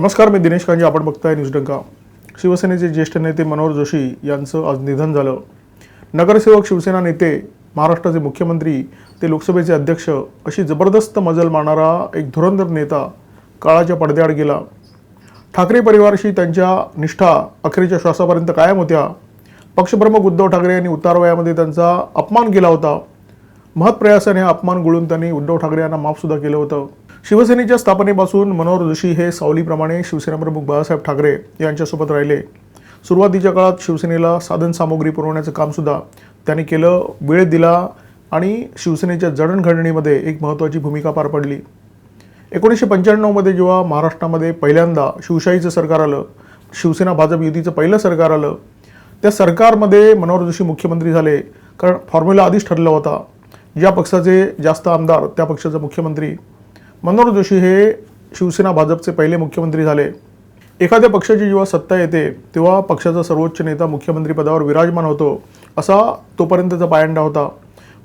नमस्कार मी दिनेश कांजे. आपण बघताय न्यूज डंका. शिवसेनेचे ज्येष्ठ नेते मनोहर जोशी यांचं आज निधन झालं. नगरसेवक शिवसेना नेते महाराष्ट्राचे मुख्यमंत्री ते लोकसभेचे अध्यक्ष अशी जबरदस्त मजल मारणारा एक धुरंधर नेता काळाच्या पडद्याआड गेला. ठाकरे परिवाराशी त्यांच्या निष्ठा अखेरच्या श्वासापर्यंत कायम होत्या. पक्षप्रमुख उद्धव ठाकरे यांनी उतारवयामध्ये त्यांचा अपमान केला होता. महत्प्रयासाने हा अपमान गुळून त्यांनी उद्धव ठाकरे यांना माफसुद्धा केलं होतं. शिवसेनेच्या स्थापनेपासून मनोहर जोशी हे सावलीप्रमाणे शिवसेनाप्रमुख बाळासाहेब ठाकरे यांच्यासोबत राहिले. सुरुवातीच्या काळात शिवसेनेला साधनसामुग्री पुरवण्याचं कामसुद्धा त्यांनी केलं वेळ दिला आणि शिवसेनेच्या जडणघडणीमध्ये एक महत्त्वाची भूमिका पार पडली. एकोणीसशे पंच्याण्णवमध्ये जेव्हा महाराष्ट्रामध्ये पहिल्यांदा शिवशाहीचं सरकार आलं शिवसेना भाजप युतीचं पहिलं सरकार आलं त्या सरकारमध्ये मनोहर जोशी मुख्यमंत्री झाले कारण फॉर्म्युला आधीच ठरला होता. ज्या पक्षाचे जास्त आमदार त्या पक्षाचा मुख्यमंत्री. मनोहर जोशी हे शिवसेना भाजपचे पहिले मुख्यमंत्री झाले. एखाद्या पक्षाची जेव्हा सत्ता येते तेव्हा पक्षाचा सर्वोच्च नेता मुख्यमंत्रीपदावर विराजमान होतो असा तोपर्यंतचा पायंडा होता.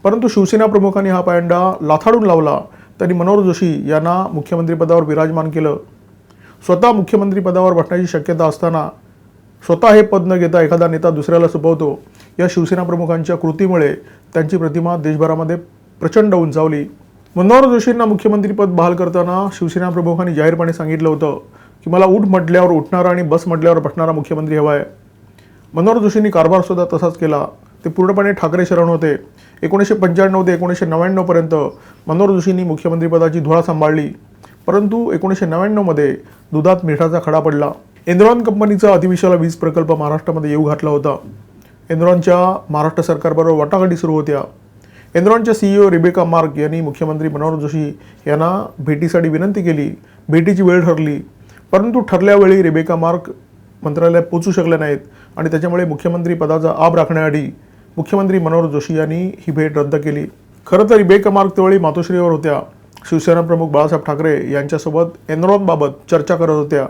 परंतु शिवसेना प्रमुखांनी हा पायंडा लाथाडून लावला त्यांनी मनोहर जोशी यांना मुख्यमंत्रीपदावर विराजमान केलं. स्वतः मुख्यमंत्रीपदावर बसण्याची शक्यता असताना स्वतः हे पद न घेता एखादा नेता दुसऱ्याला सोपवतो या शिवसेना प्रमुखांच्या कृतीमुळे त्यांची प्रतिमा देशभरामध्ये प्रचंड उंचावली. मनोहर जोशींना मुख्यमंत्रीपद बहाल करताना शिवसेना प्रमुखांनी जाहीरपणे सांगितलं होतं की मला उठ म्हटल्यावर उठणारा आणि बस म्हटल्यावर बसणारा मुख्यमंत्री हवा आहे. मनोहर जोशींनी कारभारसुद्धा तसाच केला. ते पूर्णपणे ठाकरे शरण होते. एकोणीसशे पंच्याण्णव ते एकोणीसशे नव्याण्णवपर्यंत मनोहर जोशींनी मुख्यमंत्रीपदाची धुळा सांभाळली. परंतु एकोणीसशे नव्याण्णवमध्ये दुधात मिठाचा खडा पडला. एनरॉन कंपनीचा अतिविशाल वीज प्रकल्प महाराष्ट्रामध्ये येऊ घातला होता. एनरॉनच्या महाराष्ट्र सरकारबरोबर वाटाघाटी सुरू होत्या. एनरॉनच्या सीईओ रिबेका मार्क यांनी मुख्यमंत्री मनोहर जोशी यांना भेटीसाठी विनंती केली. भेटीची वेळ ठरली. परंतु ठरल्यावेळी रिबेका रेबेका मार्क मंत्रालयात पोचू शकल्या नाहीत आणि त्याच्यामुळे मुख्यमंत्री पदाचा आब राखण्याआधी मुख्यमंत्री मनोहर जोशी यांनी ही भेट रद्द केली. खरं तर रिबेका मार्क त्यावेळी मातोश्रीवर होत्या. शिवसेना प्रमुख बाळासाहेब ठाकरे यांच्यासोबत एनरॉनबाबत चर्चा करत होत्या.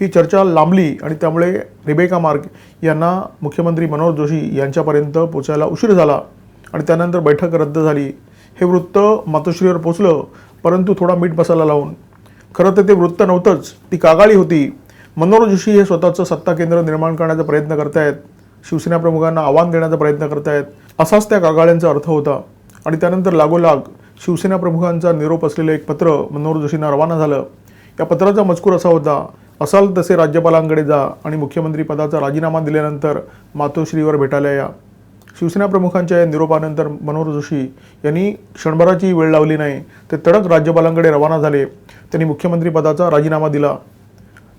ही चर्चा लांबली आणि त्यामुळे रिबेका मार्क यांना मुख्यमंत्री मनोहर जोशी यांच्यापर्यंत पोचायला उशीर झाला. आणि त्यानंतर बैठक रद्द झाली. हे वृत्त मातोश्रीवर पोचलं परंतु थोडा मीठ मसाला लावून. खरं तर ते वृत्त नव्हतंच ती कागाळी होती. मनोहर जोशी हे स्वतःचं सत्ता केंद्र निर्माण करण्याचा प्रयत्न करतायत. शिवसेना प्रमुखांना आव्हान देण्याचा प्रयत्न करतायत. असाच त्या कागाळ्यांचा अर्थ होता. आणि त्यानंतर लागोलाग शिवसेना प्रमुखांचा निरोप असलेलं एक पत्र मनोहर जोशींना रवाना झालं. या पत्राचा मजकूर असा होता असाल तसे राज्यपालांकडे जा आणि मुख्यमंत्री पदाचा राजीनामा दिल्यानंतर मातोश्रीवर भेटायला या. शिवसेना प्रमुखांच्या या निरोपानंतर मनोहर जोशी यांनी क्षणभराची वेळ लावली नाही ते तडक राज्यपालांकडे रवाना झाले. त्यांनी मुख्यमंत्रीपदाचा राजीनामा दिला.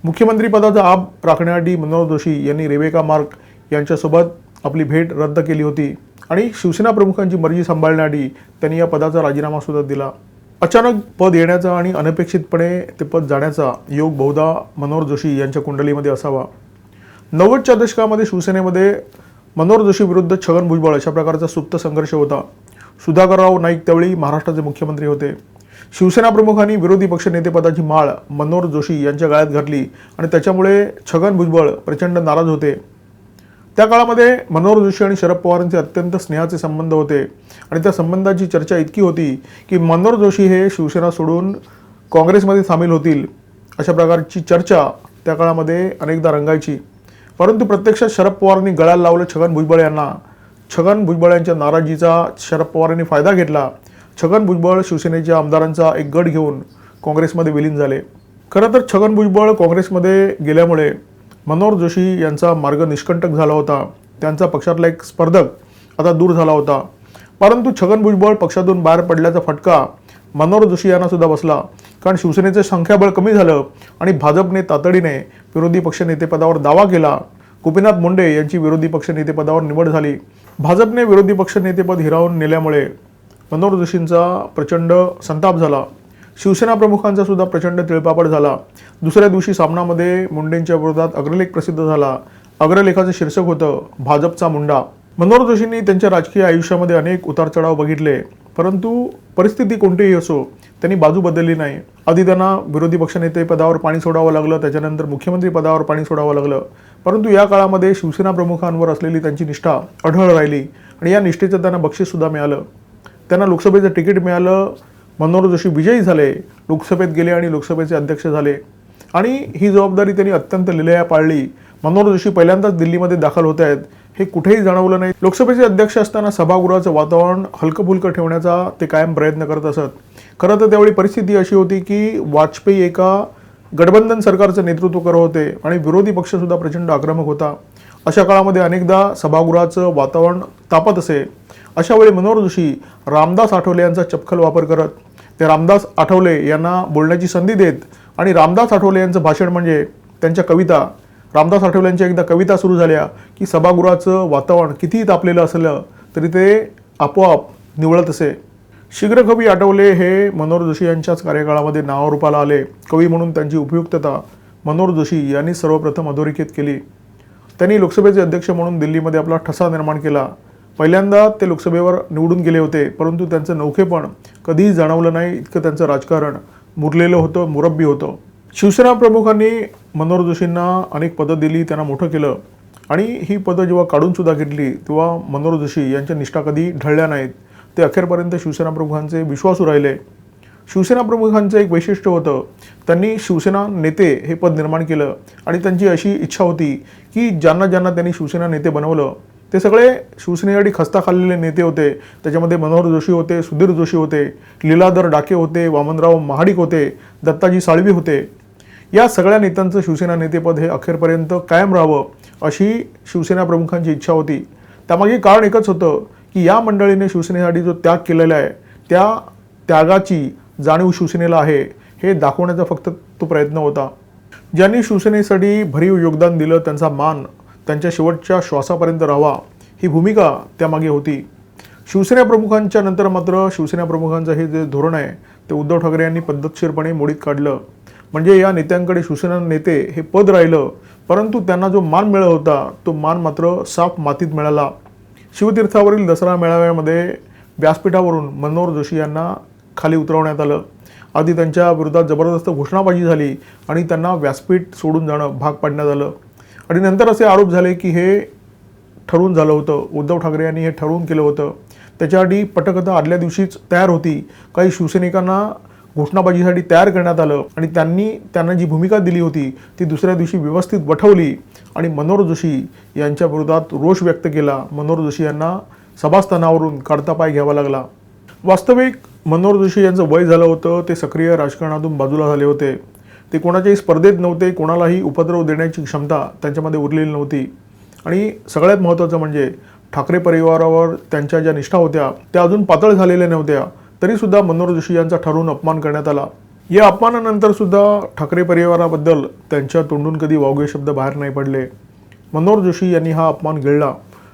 मुख्यमंत्रीपदाचा आप आब राखण्यासाठी मनोहर जोशी यांनी रेबेका मार्क यांच्यासोबत आपली भेट रद्द केली होती आणि शिवसेना प्रमुखांची मर्जी सांभाळण्यासाठी त्यांनी या पदाचा राजीनामा सुद्धा दिला. अचानक पद येण्याचा आणि अनपेक्षितपणे ते पद जाण्याचा योग बहुधा मनोहर जोशी यांच्या कुंडलीमध्ये असावा. नव्वदच्या दशकामध्ये शिवसेनेमध्ये मनोहर जोशी विरुद्ध छगन भुजबळ अशा प्रकारचा सुप्त संघर्ष होता. सुधाकरराव नाईक त्यावेळी महाराष्ट्राचे मुख्यमंत्री होते. शिवसेना प्रमुखांनी विरोधी पक्षनेतेपदाची माळ मनोहर जोशी यांच्या गळ्यात घातली आणि त्याच्यामुळे छगन भुजबळ प्रचंड नाराज होते. त्या काळामध्ये मनोहर जोशी आणि शरद पवारांचे अत्यंत स्नेहाचे संबंध होते आणि त्या संबंधाची चर्चा इतकी होती की मनोहर जोशी हे शिवसेना सोडून काँग्रेसमध्ये सामील होतील अशा प्रकारची चर्चा त्या काळामध्ये अनेकदा रंगायची. परंतु प्रत्यक्षात शरद पवारांनी गळाला लावलं छगन भुजबळ यांना. छगन भुजबळ यांच्या नाराजीचा शरद पवारांनी फायदा घेतला. छगन भुजबळ शिवसेनेच्या आमदारांचा एक गट घेऊन काँग्रेसमध्ये विलीन झाले. खरं तर छगन भुजबळ काँग्रेसमध्ये गेल्यामुळे मनोहर जोशी यांचा मार्ग निष्कंटक झाला होता. त्यांचा पक्षातला एक स्पर्धक आता दूर झाला होता. परंतु छगन भुजबळ पक्षातून बाहेर पडल्याचा फटका मनोहर जोशी यांना सुद्धा बसला. कारण शिवसेनेचं संख्याबळ कमी झालं आणि भाजपने तातडीने विरोधी पक्षनेतेपदावर दावा केला. गोपीनाथ मुंडे यांची विरोधी पक्षनेतेपदावर निवड झाली. भाजपने विरोधी पक्षनेतेपद हिरावून नेल्यामुळे मनोहर जोशींचा प्रचंड संताप झाला. शिवसेना प्रमुखांचा सुद्धा प्रचंड तिळपापड झाला. दुसऱ्या दिवशी सामनामध्ये मुंडेंच्या विरोधात अग्रलेख प्रसिद्ध झाला. अग्रलेखाचं शीर्षक होतं भाजपचा मुंडा. मनोहर जोशींनी त्यांच्या राजकीय आयुष्यामध्ये अनेक उतारचढाव बघितले. परंतु परिस्थिती कोणतीही असो त्यांनी बाजू बदलली नाही. आधी त्यांना विरोधी पक्षनेते पदावर पाणी सोडावं लागलं त्याच्यानंतर मुख्यमंत्री पदावर पाणी सोडावं लागलं. परंतु या काळामध्ये शिवसेना प्रमुखांवर असलेली त्यांची निष्ठा अढळ राहिली आणि या निष्ठेचं त्यांना बक्षीससुद्धा मिळालं. त्यांना लोकसभेचं तिकीट मिळालं मनोहर जोशी विजयी झाले लोकसभेत गेले आणि लोकसभेचे अध्यक्ष झाले. आणि ही जबाबदारी त्यांनी अत्यंत लिलया पाळली. मनोहर जोशी पहिल्यांदाच दिल्लीमध्ये दाखल होत आहेत. हे कुठेही जाणवलं नाही. लोकसभेचे अध्यक्ष असताना सभागृहाचं वातावरण हलकंफुलकं ठेवण्याचा ते कायम प्रयत्न करत असत. खरं तर त्यावेळी परिस्थिती अशी होती की वाजपेयी एका गठबंधन सरकारचं नेतृत्व करत होते आणि विरोधी पक्षसुद्धा प्रचंड आक्रमक होता. अशा काळामध्ये अनेकदा सभागृहाचं वातावरण तापत असे. अशा वेळी मनोहर जोशी रामदास आठवले यांचा चपखल वापर करत ते रामदास आठवले यांना बोलण्याची संधी देत आणि रामदास आठवले यांचं भाषण म्हणजे त्यांच्या कविता रामदास आठवले यांच्या एकदा कविता सुरू झाल्या की सभागृहाचं वातावरण कितीही तापलेलं असलं तरी ते आपोआप निवळत असे. शीघ्रकवी आठवले हे मनोहर जोशी यांच्याच कार्यकाळामध्ये नावारूपाला आले. कवी म्हणून त्यांची उपयुक्तता मनोहर जोशी यांनी सर्वप्रथम अधोरेखित केली. त्यांनी लोकसभेचे अध्यक्ष म्हणून दिल्लीमध्ये आपला ठसा निर्माण केला. पहिल्यांदा ते लोकसभेवर निवडून गेले होते परंतु त्यांचं नौखेपण कधीही जाणवलं नाही इतकं त्यांचं राजकारण मुरलेलं होतं मुरब्बी होतं. शिवसेना प्रमुखांनी मनोहर जोशींना अनेक पदं दिली त्यांना मोठं केलं. आणि ही पदं जेव्हा काढूनसुद्धा घेतली तेव्हा मनोहर जोशी यांच्या निष्ठा कधी ढळल्या नाहीत. ते अखेरपर्यंत शिवसेना प्रमुखांचे विश्वासू राहिले. शिवसेना प्रमुखांचं एक वैशिष्ट्य होतं त्यांनी शिवसेना नेते हे पद निर्माण केलं आणि त्यांची अशी इच्छा होती की ज्यांना ज्यांना त्यांनी शिवसेना नेते बनवलं ते सगळे शिवसेनेसाठी खस्ता खाल्लेले नेते होते. त्याच्यामध्ये मनोहर जोशी होते सुधीर जोशी होते लीलाधर डाके होते वामनराव महाडिक होते दत्ताजी साळवी होते. या सगळ्या नेत्यांचं शिवसेना नेतेपद हे अखेरपर्यंत कायम राहावं अशी शिवसेना प्रमुखांची इच्छा होती. त्यामागे कारण एकच होतं की या मंडळीने शिवसेनेसाठी जो त्याग केलेला आहे त्या त्यागाची जाणीव शिवसेनेला आहे हे दाखवण्याचा फक्त तो प्रयत्न होता. ज्यांनी शिवसेनेसाठी भरीव योगदान दिलं त्यांचा मान त्यांच्या शेवटच्या श्वासापर्यंत राहावा ही भूमिका त्यामागे होती. शिवसेना प्रमुखांच्या नंतर मात्र शिवसेना प्रमुखांचं हे जे धोरण आहे ते उद्धव ठाकरे यांनी पद्धतशीरपणे मोडीत काढलं. म्हणजे या नेत्यांकडे शिवसेना नेते हे पद राहिलं परंतु त्यांना जो मान मिळत होता तो मान मात्र साफ मातीत मिळाला. शिवतीर्थावरील दसरा मेळाव्यामध्ये व्यासपीठावरून मनोहर जोशी यांना खाली उतरवण्यात आलं. आधी त्यांच्या विरोधात जबरदस्त घोषणाबाजी झाली आणि त्यांना व्यासपीठ सोडून जाणं भाग पाडण्यात आलं. आणि नंतर असे आरोप झाले की हे ठरवून झालं होतं. उद्धव ठाकरे यांनी हे ठरवून केलं होतं. त्याच्यासाठी पटकथा आदल्या दिवशीच तयार होती. काही शिवसैनिकांना घोषणाबाजीसाठी तयार करण्यात आलं आणि त्यांनी त्यांना जी भूमिका दिली होती ती दुसऱ्या दिवशी व्यवस्थित वठवली आणि मनोहर जोशी यांच्या विरोधात रोष व्यक्त केला. मनोहर जोशी यांना सभास्थानावरून काढता पाय घ्यावा लागला. वास्तविक मनोहर जोशी यांचं वय झालं होतं ते सक्रिय राजकारणातून बाजूला झाले होते. ते कोणाच्याही स्पर्धेत नव्हते कोणालाही उपद्रव देण्याची क्षमता त्यांच्यामध्ये उरलेली नव्हती. आणि सगळ्यात महत्त्वाचं म्हणजे ठाकरे परिवारावर त्यांच्या ज्या निष्ठा होत्या त्या अजून पातळ झालेल्या नव्हत्या. तरीसुद्धा मनोहर जोशी यांचा ठरवून अपमान करण्यात आला. या अपमानानंतर सुद्धा ठाकरे परिवाराबद्दल त्यांच्या तोंडून कधी वावगे शब्द बाहेर नाही पडले. मनोहर जोशी यांनी हा अपमान गिळला.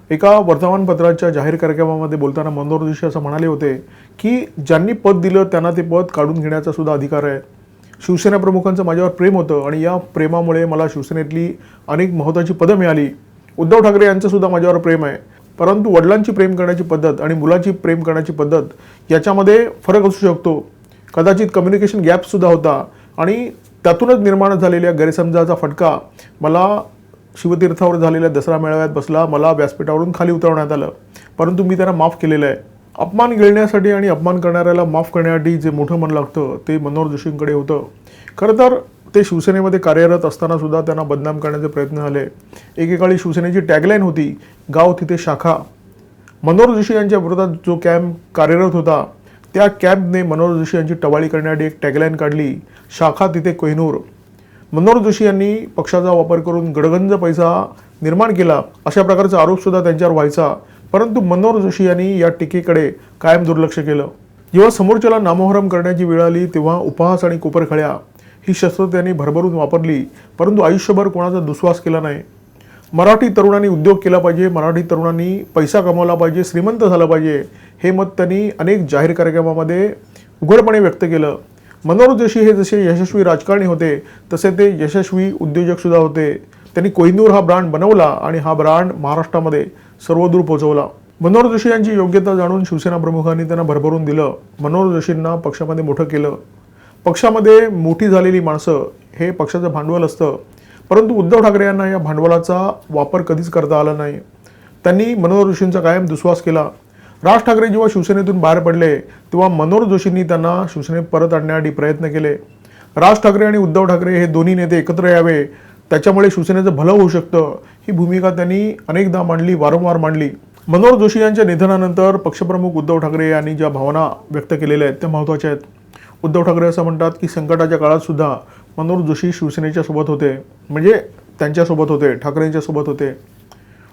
एका वर्तमानपत्राच्या जाहीर कार्यक्रमामध्ये बोलताना मनोहर जोशी असं म्हणाले होते की ज्यांनी पद दिलं त्यांना ते पद काढून घेण्याचा सुद्धा अधिकार आहे. शिवसेना प्रमुखांचं माझ्यावर प्रेम होतं आणि या प्रेमामुळे मला शिवसेनेतली अनेक महत्त्वाची पदं मिळाली. उद्धव ठाकरे यांचं सुद्धा माझ्यावर प्रेम आहे. परंतु वडिलांची प्रेम करण्याची पद्धत आणि मुलाची प्रेम करण्याची पद्धत याच्यामध्ये फरक असू शकतो. कदाचित कम्युनिकेशन गॅपसुद्धा होता आणि त्यातूनच निर्माण झालेल्या गैरसमजाचा फटका मला शिवतीर्थावर झालेल्या दसरा मेळाव्यात बसला मला व्यासपीठावरून खाली उतरवण्यात आलं. परंतु मी त्यांना माफ केलेलं आहे. अपमान गिळण्यासाठी आणि अपमान करणाऱ्याला माफ करण्यासाठी जे मोठं मन लागतं ते मनोहर जोशींकडे होतं. खरं तर ते शिवसेनेमध्ये कार्यरत असताना सुद्धा त्यांना बदनाम करण्याचे प्रयत्न झाले. एकेकाळी शिवसेनेची टॅगलाईन होती गाव तिथे शाखा. मनोहर जोशी यांच्या विरोधात जो कॅम्प कार्यरत होता त्या कॅम्पने मनोहर जोशी यांची टवाळी करण्यासाठी एक टॅगलाईन काढली शाखा तिथे कोहिनूर. मनोहर जोशी यांनी पक्षाचा वापर करून गडगंज पैसा निर्माण केला. अशा प्रकारचा आरोपसुद्धा त्यांच्यावर व्हायचा. परंतु मनोहर जोशी यांनी या टीकेकडे कायम दुर्लक्ष केलं. जेव्हा समोरच्याला नामोहरम करण्याची वेळ आली तेव्हा उपहास आणि कोपरखळ्या ही शस्त्र त्यांनी भरभरून वापरली परंतु आयुष्यभर कोणाचा दुस्वास केला नाही. मराठी तरुणांनी उद्योग केला पाहिजे मराठी तरुणांनी पैसा कमावला पाहिजे श्रीमंत झालं पाहिजे हे मत त्यांनी अनेक जाहीर कार्यक्रमामध्ये उघडपणे व्यक्त केलं. मनोहर जोशी हे जसे यशस्वी राजकारणी होते तसे ते यशस्वी उद्योजकसुद्धा होते. त्यांनी कोहिनूर हा ब्रँड बनवला आणि हा ब्रँड महाराष्ट्रामध्ये सर्वदूर पोहोचवला. मनोहर जोशी यांची योग्यता जाणून शिवसेना प्रमुखांनी त्यांना भरभरून दिलं. मनोहर जोशींना पक्षामध्ये मोठं केलं. पक्षामध्ये मोठी झालेली माणसं हे पक्षाचं भांडवल असतं. परंतु उद्धव ठाकरे यांना या भांडवलाचा वापर कधीच करता आला नाही. त्यांनी मनोहर जोशींचा कायम दुस्वास केला. राज ठाकरे जेव्हा शिवसेनेतून बाहेर पडले तेव्हा मनोहर जोशींनी त्यांना शिवसेनेत परत आणण्यासाठी प्रयत्न केले. राज ठाकरे आणि उद्धव ठाकरे हे दोन्ही नेते एकत्र यावे त्याच्यामुळे शिवसेनेचं भलं होऊ शकतं. ही भूमिका त्यांनी अनेकदा मांडली वारंवार मांडली. मनोहर जोशी यांच्या निधनानंतर पक्षप्रमुख उद्धव ठाकरे यांनी ज्या भावना व्यक्त केलेल्या आहेत त्या महत्त्वाच्या आहेत. उद्धव ठाकरे असं म्हणतात की संकटाच्या काळात सुद्धा मनोहर जोशी शिवसेनेच्या सोबत होते. म्हणजे त्यांच्यासोबत होते ठाकरेंच्या सोबत होते.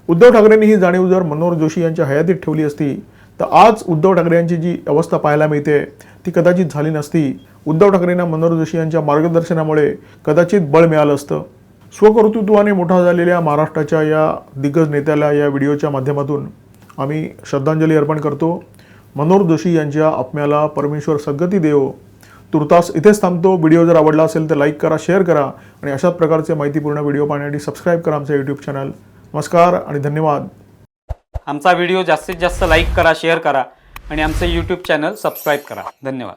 उद्धव ठाकरेंनी ही जाणीव जर मनोहर जोशी यांच्या हयातीत ठेवली असती तर आज उद्धव ठाकरे यांची जी अवस्था पाहायला मिळते ती कदाचित झाली नसती. उद्धव ठाकरेंना मनोहर जोशी यांच्या मार्गदर्शनामुळे कदाचित बळ मिळालं असतं. स्वकर्तृत्वाने मोठा झालेल्या महाराष्ट्राच्या या दिग्गज नेत्याला या व्हिडिओच्या माध्यमातून आम्ही श्रद्धांजली अर्पण करतो. मनोहर जोशी यांच्या आत्म्याला परमेश्वर सद्गती देव. तुर्तास इथेच थांबतो. व्हिडिओ जर आवडला असेल तर लाईक करा शेअर करा आणि अशाच प्रकारचे माहितीपूर्ण व्हिडिओ पाहण्यासाठी सबस्क्राईब करा आमचं यूट्यूब चॅनल नमस्कार आणि धन्यवाद. आमचा व्हिडिओ जास्तीत जास्त लाईक करा शेअर करा आणि आमचं यूट्यूब चॅनल सबस्क्राईब करा. धन्यवाद.